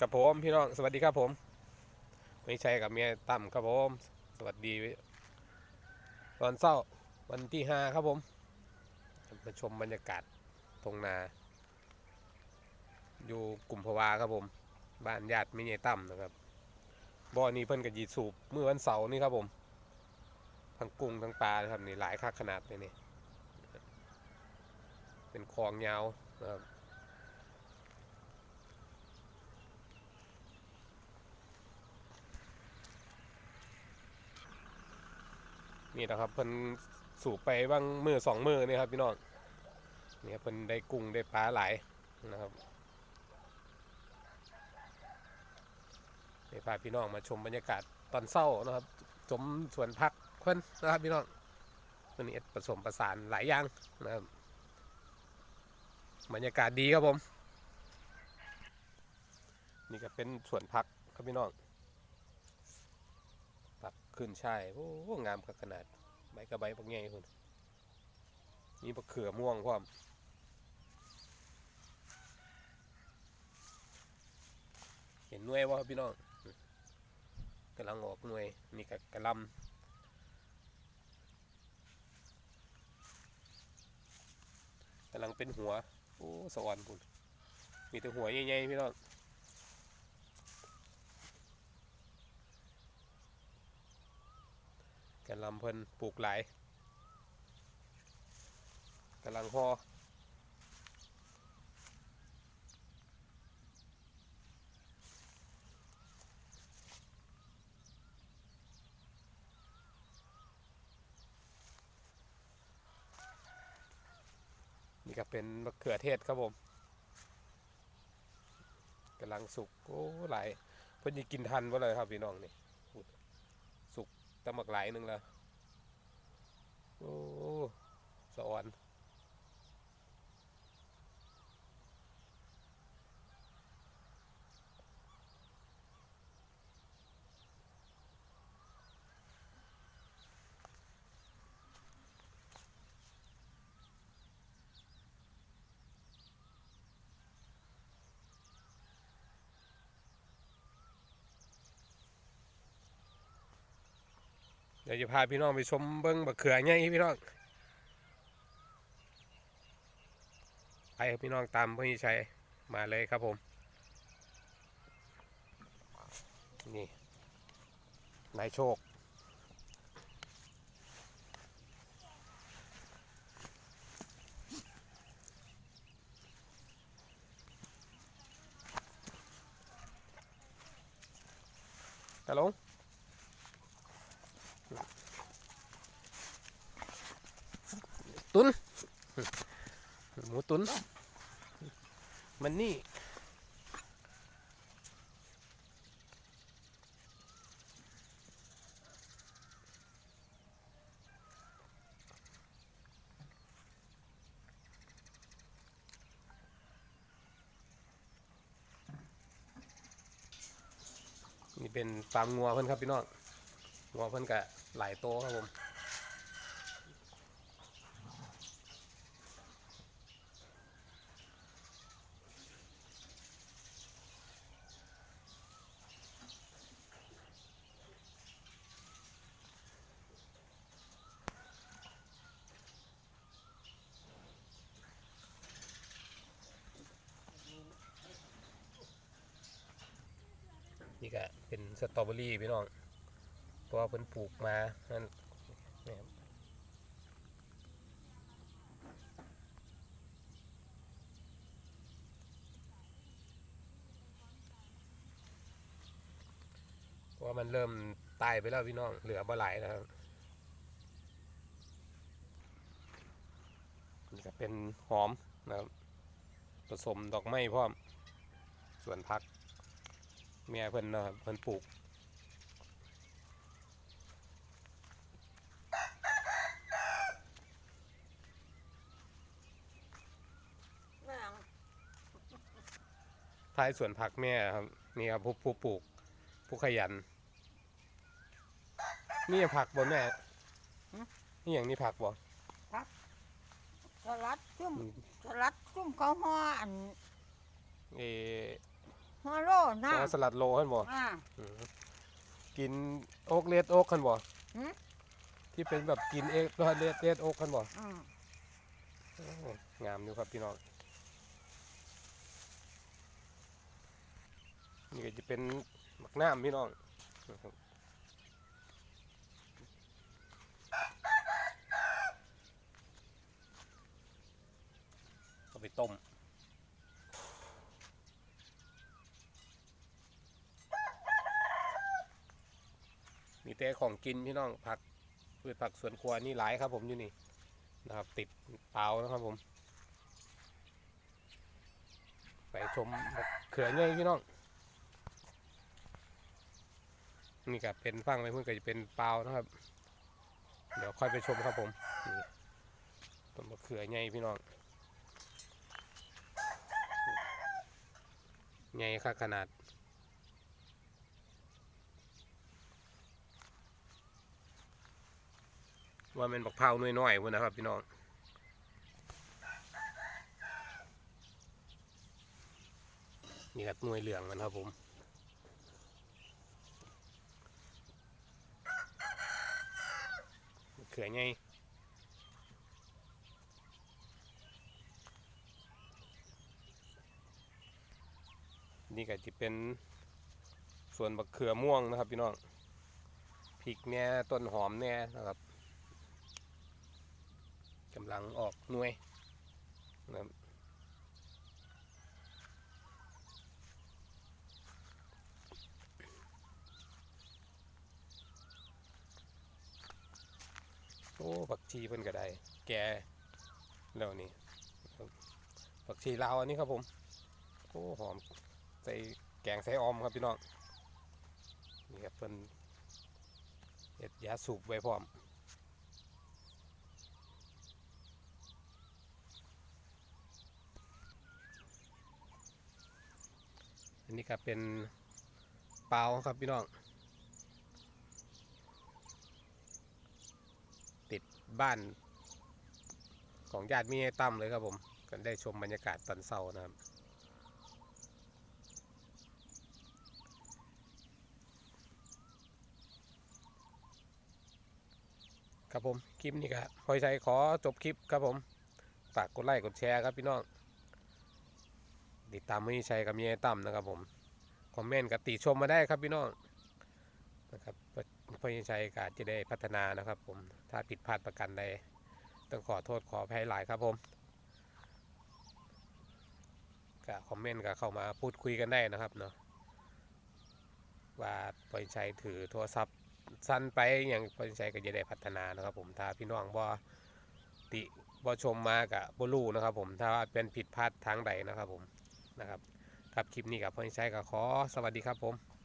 กับผมพี่น้องสวัสดีครับผม ไม่ใช่กับเมียตั้มครับผม สวัสดี ตอนเช้าวันที่ห้าครับผมมาชมบรรยากาศตรงนา อยู่กลุ่มพวาครับผม บ้านญาติไม่ใช่ตั้มนะครับบ่อนี้เพิ่นกับยีสูบเมื่อวันเสาร์นี่ครับผมทั้งกุ้งทั้งปลาครับนี่หลายค่าขนาดเลยนี่เป็นคลองยาวนะครับ นี่นะครับเพิ่นสูบไปบ้างมือสองมือนี่ครับพี่น้องนี่ครับเพิ่นได้กุ้งได้ปลาหลายนะครับนี่พาพี่น้องมาชมบรรยากาศตอนเช้านะครับชมสวนพักเพิ่นนะครับพี่น้องตัวนี้ผสมประสานหลายอย่างนะครับบรรยากาศดีครับผม นี่ก็เป็นสวนพักครับพี่น้อง ขึ้นใช่ายโอ้โหงามขนาดใบกระใบปักใหญ่คุณมีปักเขือม่วงพร้อมเห็นหน่วยว่าพี่น้องกำลังออกหน่วยนี่กับกระลำกำลังเป็นหัว โอ้สวรรค์คุณมีแต่หัวใหญ่ๆพี่น้อง กำลังเพิ่นปลูกหลายกำลังพอนี่ก็เป็นมะเขือเทศครับผมกำลังสุกโอ้หลายเพิ่นจะกินทันบ่เลยครับพี่น้องนี่ สุกตะมักหลายหนึ่งละโอ้สอน เดี๋ยวจะพาพี่น้องไปชมเบิ้งบักเขือไงพี่น้องไปพี่น้องตามพี่ชัยมาเลยครับผม นี่นายโชคตะลง ตุนหมูตุนมันนี่นี่เป็นฟาร์มงัวเพิ่อนครับพี่น้องงัวเพิ่อนกะหลายโตวครับผม นี่ก็เป็นสตรอเบอรี่พี่น้องเพราะว่าเพิ่นปลูกมานั่นนี่ครับเพราะว่ามันเริ่มตายไปแล้วพี่น้องเหลือบ่หลายแล้วครับนี่ก็เป็นหอมนะครับผสมดอกไม้พร้อมส่วนพัก เมียเพิ่นเนาะครับเพิ่นปลูก แม่งท้ายสวนผักแม่ครับนี่ครับผู้ผู้ปลูก ผู้ขยัน นี่ผักบ่แม่นี่อย่างนี้ผักบ่สลัดจุ่มอืมสลัดจุ่มเขาห่ออันเออ ห่ออโลนะซอสลัดโลหั่นบ่อ่าอืมกินโอ๊กเลดโอ๊กหั่นบ่หืม ที่เป็นแบบกินเอ็กเลดเลดโอ๊กหั่นบ่อืมโอ้งามอยู่ครับพี่น้องนี่ก็จะเป็นหมักน้ำพี่น้องนะครับเอาไปต้ม แต่ของกินพี่น้องผักพืชผักสวนครัวนี่หลายครับ ผมอยู่นี่นะครับ ติดเปล่านะครับผม ไปชมเขื่อนเงยพี่น้องนี่ก็เป็นฟังไปเพื่อนก็จะเป็นเปล่านะครับ เดี๋ยวค่อยไปชมครับผมนี่ต้นมะเขือเงยพี่น้องเงยค่ขนาด ว่าเป็นบักเผาหน่อยๆพุ่นนะครับพี่น้องนี่ครับหน่วยเหลืองมันครับผมเขือไงนี่ก็จะเป็นส่วนบักเขือม่วงนะครับพี่น้องพริกแน่ต้นหอมแน่นะครับ กำลังออกหน่วยนะครับโอ้ผักชีเพิ่นก็ได้แก่แล้วนี่ผักชีลาวอันนี้ครับผมโอ้หอมใส่แกงใส่ออมครับพี่น้องนี่ครับเพิ่นเฮ็ดยาสูบไว้พร้อม อันนี้ก็เป็นเปล่าครับพี่น้อง ติดบ้านของญาติมีไอตั้มเลยครับผมก็ได้ชมบรรยากาศตอนเช้านะครับครับผมคลิปนี้ก็พอยใจขอจบคลิปครับผมฝากกดไลค์กดแชร์ครับพี่น้อง ติดตามมือชัยกับเมีไอ้ตั้มนะครับผมคอมเมนต์กับติชมมาได้ครับพี่น้องนะครับพอยชัยกาจะได้พัฒนานะครับผมถ้าผิดพลาดประกันใดต้องขอโทษขออภัยหลายครับผมก็คอมเมนต์ก็เข้ามาพูดคุยกันได้นะครับเนาะว่าพอยชัยถือโทรศัพท์สั้นไปอย่างพอยชัยก็จะได้พัฒนานะครับผมถ้าพี่น้องบ่ติบ่ชมมากับบ่รู้นะครับผมถ้าเป็นผิดพลาดทางใดนะครับผม นะครับครับคลิปนี้กับพ่อยชัยก็ขอสวัสดีครับผม